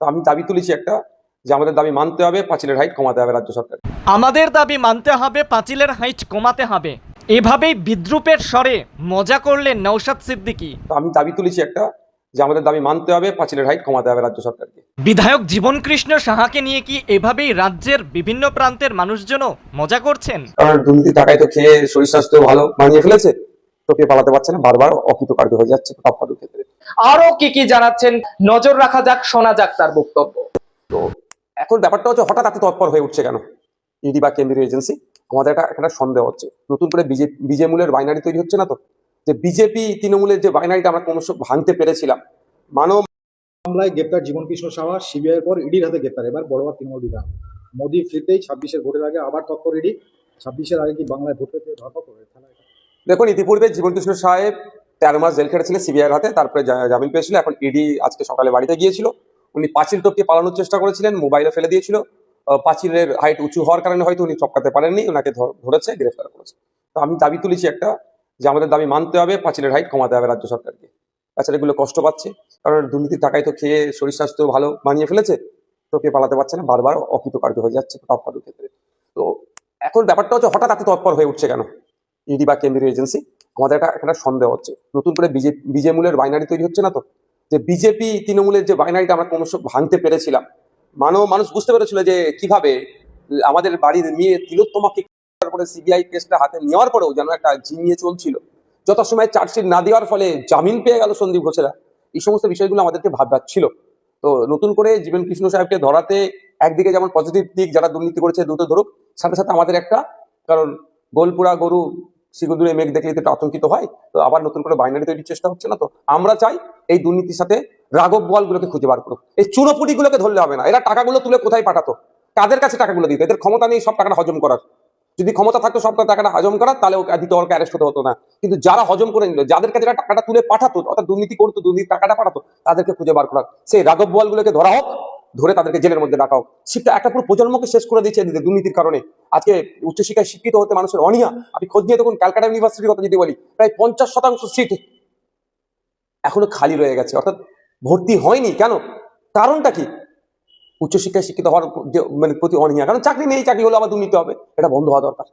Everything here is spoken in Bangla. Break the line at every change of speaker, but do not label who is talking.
তো আমি দাবি তুলেছি একটা যে আমাদের দাবি মানতে হবে পাঁচিলের হাইট কমাতে হবে রাজ্য সরকার।
আমাদের দাবি মানতে হবে পাঁচিলের হাইট কমাতে হবে। এভাবেই বিদ্রুপের স্বরে মজা করলেন নৌশাদ সিদ্দিকী।
তো আমি দাবি তুলেছি একটা যে আমাদের দাবি মানতে হবে পাঁচিলের হাইট কমাতে হবে রাজ্য সরকারকে।
বিধায়ক জীবন কৃষ্ণ সাহাকে নিয়ে কি এভাবেই রাজ্যের বিভিন্ন প্রান্তের মানুষজনও মজা করছেন?
কারণ দুর্নীতি টাকায় তো খেয়ে শরীর স্বাস্থ্য ভালো বানিয়ে ফেলেছে তোকে পালাতে পারছে না বারবার অকৃতকার্য হয়ে যাচ্ছে টপকাটুর ক্ষেত্রে
আরও কি কি জানাচ্ছেন? নজর রাখা যাক শোনা যাক তার বক্তব্য।
তো এখন ব্যাপারটা হচ্ছে হঠাৎ এত তৎপর হয়ে উঠছে কেন? ইডি বা কেন্দ্রীয় এজেন্সি? আমাদের একটা একটা সন্দেহ হচ্ছে। নতুন করে বিজেপি বিজেমূলের বাইনারি তৈরি হচ্ছে না তো? যে বিজেপি তৃণমূলের যে বাইনারিটা আমরা ক্রমশ ভাঙতে পেরেছিলাম মানব
মামলায় গ্রেপ্তার জীবন কৃষ্ণ সাহা সিবিআইয়ের পর ইডির হাতে গ্রেপ্তার। এবার বড়বার তৃণমূল বিধায়ক মোদী ফিরতেই ছাব্বিশের ভোটের আগে আবার তৎপর ইডি। ছাব্বিশের আগে কি বাংলায় ভোট পেতে হয়ে
দেখুন ইতিপূর্বে জীবন জীবনকৃষ্ণ সাহেব তেরো মাস জেল খেটেছিলেন সিবিআইয়ের হাতে, তারপরে জামিন পেয়েছিল। এখন ইডি আজকে সকালে বাড়িতে গিয়েছিল। উনি পাঁচিল টপকে পালানোর চেষ্টা করেছিলেন, মোবাইলে ফেলে দিয়েছিল। পাঁচিলের হাইট উঁচু হওয়ার কারণে হয়তো উনি চপকাতে পারেননি ওনাকে ধরেছে, গ্রেফতার করেছে। তো আমি দাবি তুলেছি একটা, যে আমাদের দাবি মানতে হবে, পাঁচিলের হাইট কমাতে হবে রাজ্য সরকারকে। তাছাড়া এগুলো কষ্ট পাচ্ছে, কারণ দুর্নীতির টাকায় তো খেয়ে শরীর স্বাস্থ্য ভালো বানিয়ে ফেলেছে তোকে পালাতে পারছে না, বারবার অকৃতকার্য হয়ে যাচ্ছে টপকাটুর ক্ষেত্রে। তো এখন ব্যাপারটা হচ্ছে হঠাৎ এত তৎপর হয়ে উঠছে কেন? ইডি বা কেন্দ্রীয় এজেন্সি? আমাদের একটা একটা সন্দেহ হচ্ছে। নতুন করে বিজেপি বিজেমূলের বাইনারি তৈরি হচ্ছে না তো? যে বিজেপি তৃণমূলের যে বাইনারিটা আমরা ক্রমশ ভাঙতে পেরেছিলাম, মানব মানুষ বুঝতে পেরেছিল যে কীভাবে আমাদের বাড়ির মেয়ে তিলোত্তমাকে করে সিবিআই কেসটা হাতে নেওয়ার পরেও যেন একটা ঝিমিয়ে চলছিল। যত সময় চার্জশিট না দেওয়ার ফলে জামিন পেয়ে গেল সন্দীপ ঘোষেরা। এই সমস্ত বিষয়গুলো আমাদেরকে ভাববার তো নতুন করে জীবন কৃষ্ণ সাহেবকে ধরাতে একদিকে যেমন পজিটিভ দিক, যারা দুর্নীতি করেছে দ্রুত ধরুক, সাথে সাথে আমাদের একটা কারণ গোলপুরা গরু শিগুদুরে মেঘ দেখলে তো আতঙ্কিত হয়, তো আবার নতুন করে বাইনারি তৈরির চেষ্টা হচ্ছে না তো? আমরা চাই এই দুর্নীতির সাথে রাঘব বলগুলোকে খুঁজে বার করুক। এই চুনোপুটিগুলোকে ধরলে হবে না। এরা টাকাগুলো তুলে কোথায় পাঠাতো? কাদের কাছে টাকাগুলো দিত? এদের ক্ষমতা নেই সব টাকাটা হজম করার। যদি ক্ষমতা থাকতো সব টাকাটা হজম করার, তাহলে ওকে দিতে ওকে অ্যারেস্ট হতে হতো না। কিন্তু যারা হজম করে নিল, যাদের কাছে টাকাটা তুলে পাঠাতো, অর্থাৎ দুর্নীতি করতো দুর্নীতি টাকাটা পাঠাতো, তাদেরকে খুঁজে বার করা সেই রাঘব বলগুলোকে ধরা হোক ধরে তাদেরকে জেলের মধ্যে হোক শিক্ষা একটা পুরো প্রজন্মকে শেষ করে এদিকে দুর্নীতির কারণে। আজকে উচ্চশিক্ষায় শিক্ষিত হতে মানুষের অনীহা। আমি খোঁজ নিয়ে দেখুন, ক্যালকাটা ইউনিভার্সিটির কথা যদি বলি, প্রায় পঞ্চাশ শতাংশ সিট এখনও খালি রয়ে গেছে। অর্থাৎ ভর্তি হয়নি। কেন? কারণটা কি? উচ্চশিক্ষায় শিক্ষিত হওয়ার মানে প্রতি অনীহা। কারণ চাকরি নেই, চাকরি হলে আবার দুর্নীতি হবে। এটা বন্ধ হওয়া দরকার।